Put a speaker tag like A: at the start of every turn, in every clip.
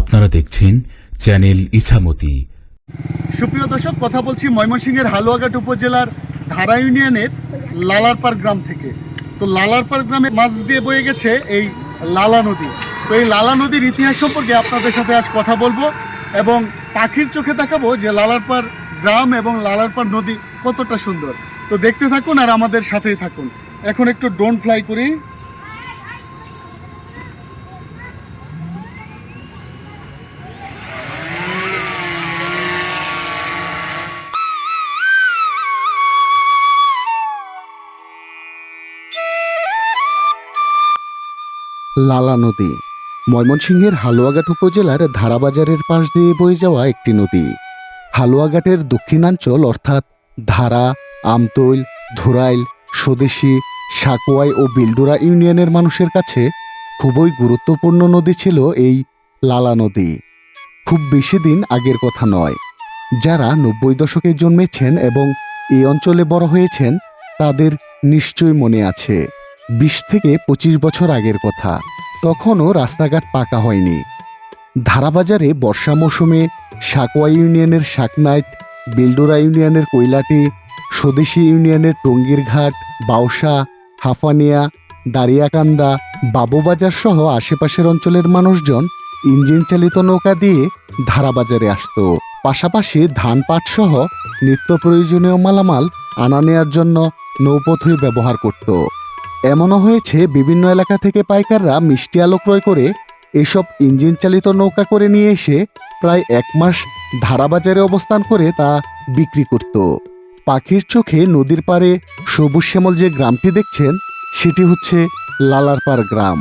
A: আপনারা দেখছেন চ্যানেল ইছামতি।
B: সুপ্রিয় দর্শক, কথা বলছি ময়মনসিংহের হালুয়াঘাট উপজেলার ধারা ইউনিয়নের লালারপাড় গ্রাম থেকে। তো লালারপাড় গ্রামে মাছ দিয়ে বয়ে গেছে এই লালা নদী। তো এই লালা নদীর ইতিহাস সম্পর্কে আপনাদের সাথে আজ কথা বলব এবং পাখির চোখে দেখাবো যে লালারপাড় গ্রাম এবং লালারপাড় নদী কতটা সুন্দর। তো দেখতে থাকুন আর আমাদের সাথেই থাকুন। এখন একটু ড্রোন ফ্লাই করি।
C: লালা নদী। ময়মনসিংহের হালুয়াঘাট উপজেলার ধারাবাজারের পাশ দিয়ে বয়ে যাওয়া একটি নদী। হালুয়াঘাটের দক্ষিণাঞ্চল অর্থাৎ ধারা, আমতৈল, ধুরাইল, স্বদেশী, সাকুয়াই ও বিলডুরা ইউনিয়নের মানুষের কাছে খুবই গুরুত্বপূর্ণ নদী ছিল এই লালা নদী। খুব বেশি দিন আগের কথা নয়। যারা নব্বই দশকে জন্মেছেন এবং এই অঞ্চলে বড় হয়েছেন তাদের নিশ্চয় মনে আছে। বিশ থেকে পঁচিশ বছর আগের কথা। তখনও রাস্তাঘাট পাকা হয়নি। ধারাবাজারে বর্ষা মৌসুমে সাকোয়া ইউনিয়নের শাকনাইট, বেলডোরা ইউনিয়নের কৈলাটি, স্বদেশী ইউনিয়নের টঙ্গীর ঘাট বাউসা, হাফানিয়া, দারিয়াকান্দা, বাবুবাজার সহ আশেপাশের অঞ্চলের মানুষজন ইঞ্জিন চালিত নৌকা দিয়ে ধারাবাজারে আসতো। পাশাপাশি ধান পাট সহ নিত্য প্রয়োজনীয় মালামাল আনা নেয়ার জন্য নৌপথই ব্যবহার করত। এমনও হয়েছে, বিভিন্ন এলাকা থেকে পাইকাররা মিষ্টি আলো ক্রয় করে এসব ইঞ্জিন চালিত নৌকা করে নিয়ে এসে প্রায় এক মাস ধারাবাজারে অবস্থান করে তা বিক্রি করত। পাখির চোখে নদীর পাড়ে সবুজ শ্যামল যে গ্রামটি দেখছেন, সেটি হচ্ছে লালারপাড় গ্রাম।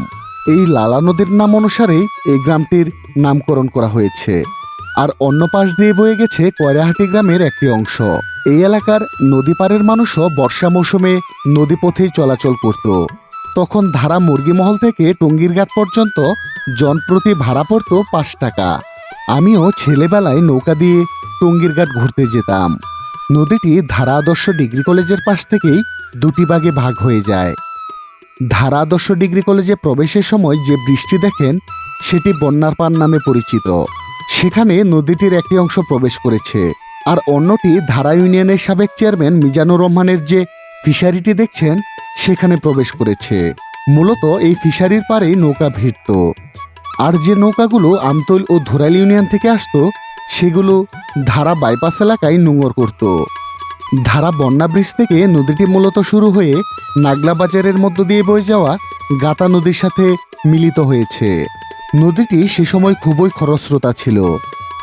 C: এই লালা নদীর নাম অনুসারেই এই গ্রামটির নামকরণ করা হয়েছে। আর অন্য পাশ দিয়ে বয়ে গেছে কয়রাহাটি গ্রামের একটি অংশ। এই এলাকার নদী পাড়ের মানুষও বর্ষা মৌসুমে নদীপথেই চলাচল করত। তখন ধারা মুরগিমহল থেকে টঙ্গীরঘাট পর্যন্ত জনপ্রতি ভাড়া পড়ত পাঁচ টাকা। আমিও ছেলেবেলায় নৌকা দিয়ে টঙ্গীরঘাট ঘুরতে যেতাম। নদীটি ধারা আদর্শ ডিগ্রি কলেজের পাশ থেকেই দুটি ভাগে ভাগ হয়ে যায়। ধারা আদর্শ ডিগ্রি কলেজে প্রবেশের সময় যে বৃষ্টি দেখেন, সেটি বন্যার পান নামে পরিচিত। সেখানে নদীটির একটি অংশ প্রবেশ করেছে। আর অন্যটি ধারা ইউনিয়নের সাবেক চেয়ারম্যান মিজানুর রহমানের যে ফিশারিটি দেখছেন, সেখানে প্রবেশ করেছে। মূলত এই ফিশারির পাড়েই নৌকা ভিড়ত। আর যে নৌকাগুলো আমতল ও ধুরাইল ইউনিয়ন থেকে আসতো, সেগুলো ধারা বাইপাস এলাকায় নোঙর করত। ধারা বন্যা ব্রিজ থেকে নদীটি মূলত শুরু হয়ে নাগলা বাজারের মধ্য দিয়ে বয়ে যাওয়া গাতা নদীর সাথে মিলিত হয়েছে। নদীটি সে সময় খুবই খরস্রোতা ছিল।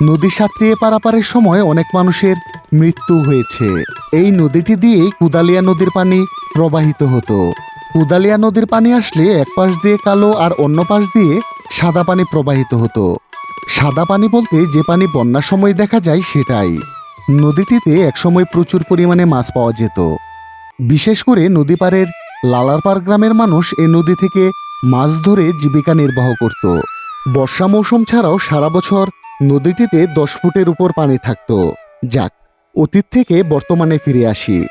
C: নদী সাঁতরিয়ে পারাপারের সময় অনেক মানুষের মৃত্যু হয়েছে। এই নদীটি দিয়েই কুদালিয়া নদীর পানি প্রবাহিত হতো। কুদালিয়া নদীর পানি আসলে এক পাশ দিয়ে কালো আর অন্য পাশ দিয়ে সাদা পানি প্রবাহিত হতো। সাদা পানি বলতে যে পানি বন্যার সময় দেখা যায় সেটাই। নদীটিতে একসময় প্রচুর পরিমাণে মাছ পাওয়া যেত। বিশেষ করে নদী পাড়ের লালারপাড় গ্রামের মানুষ এ নদী থেকে মাছ ধরে জীবিকা নির্বাহ করত। বর্ষা মৌসুম ছাড়াও সারা বছর নদীটিতে দশ ফুটের উপর পানি থাকত। যাক, অতীত থেকে বর্তমানে ফিরে আসি।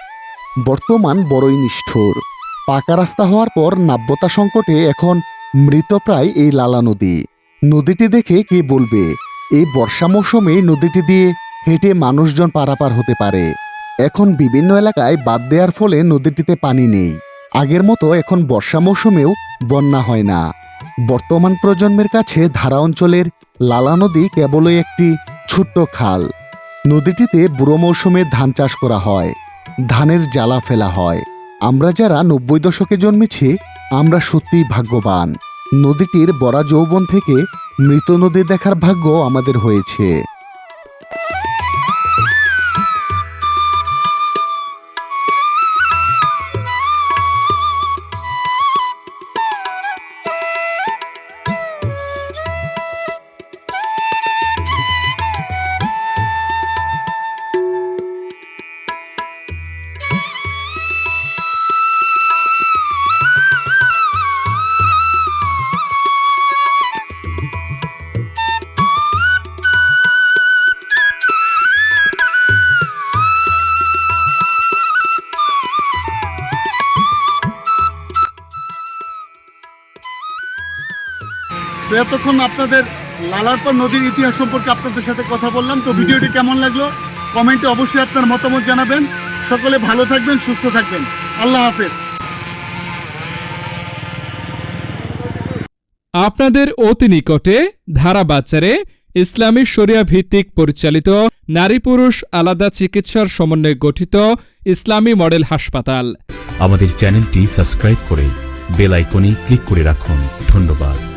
C: বর্তমান বড়ই নিষ্ঠুর। পাকা রাস্তা হওয়ার পর নাব্যতা সংকটে এখন মৃতপ্রায় এই লালা নদী। নদীটি দেখে কে বলবে? এই বর্ষা মৌসুমে নদীটি দিয়ে হেঁটে মানুষজন পারাপার হতে পারে। এখন বিভিন্ন এলাকায় বাদ দেওয়ার ফলে নদীটিতে পানি নেই। আগের মতো এখন বর্ষা মৌসুমেও বন্যা হয় না। বর্তমান প্রজন্মের কাছে ধারা অঞ্চলের লালা নদী কেবলই একটি ছোট্ট খাল। নদীটিতে বুড়ো মৌসুমে ধান চাষ করা হয়, ধানের জ্বালা ফেলা হয়। আমরা যারা নব্বই দশকে জন্মেছি, আমরা সত্যিই ভাগ্যবান। নদীটির বড়া যৌবন থেকে মৃত নদী দেখার ভাগ্য আমাদের হয়েছে।
B: তো এতক্ষণ আপনাদের লালারপার নদীর ইতিহাস সম্পর্কে আপনাদের সাথে কথা বললাম। তো ভিডিওটি কেমন লাগল? কমেন্টে অবশ্যই আপনার মতামত জানাবেন। সকলে ভালো থাকবেন সুস্থ থাকবেন। আল্লাহ হাফেজ।
D: আপনাদের অতি নিকটে ধারা বাচ্চারে ইসলামী শরিয়া ভিত্তিক পরিচালিত নারী পুরুষ আলাদা চিকিৎসার সমন্বয়ে গঠিত ইসলামী মডেল হাসপাতাল।
A: আমাদের চ্যানেলটি সাবস্ক্রাইব করে বেল আইকনে ক্লিক করে রাখুন। ধন্যবাদ।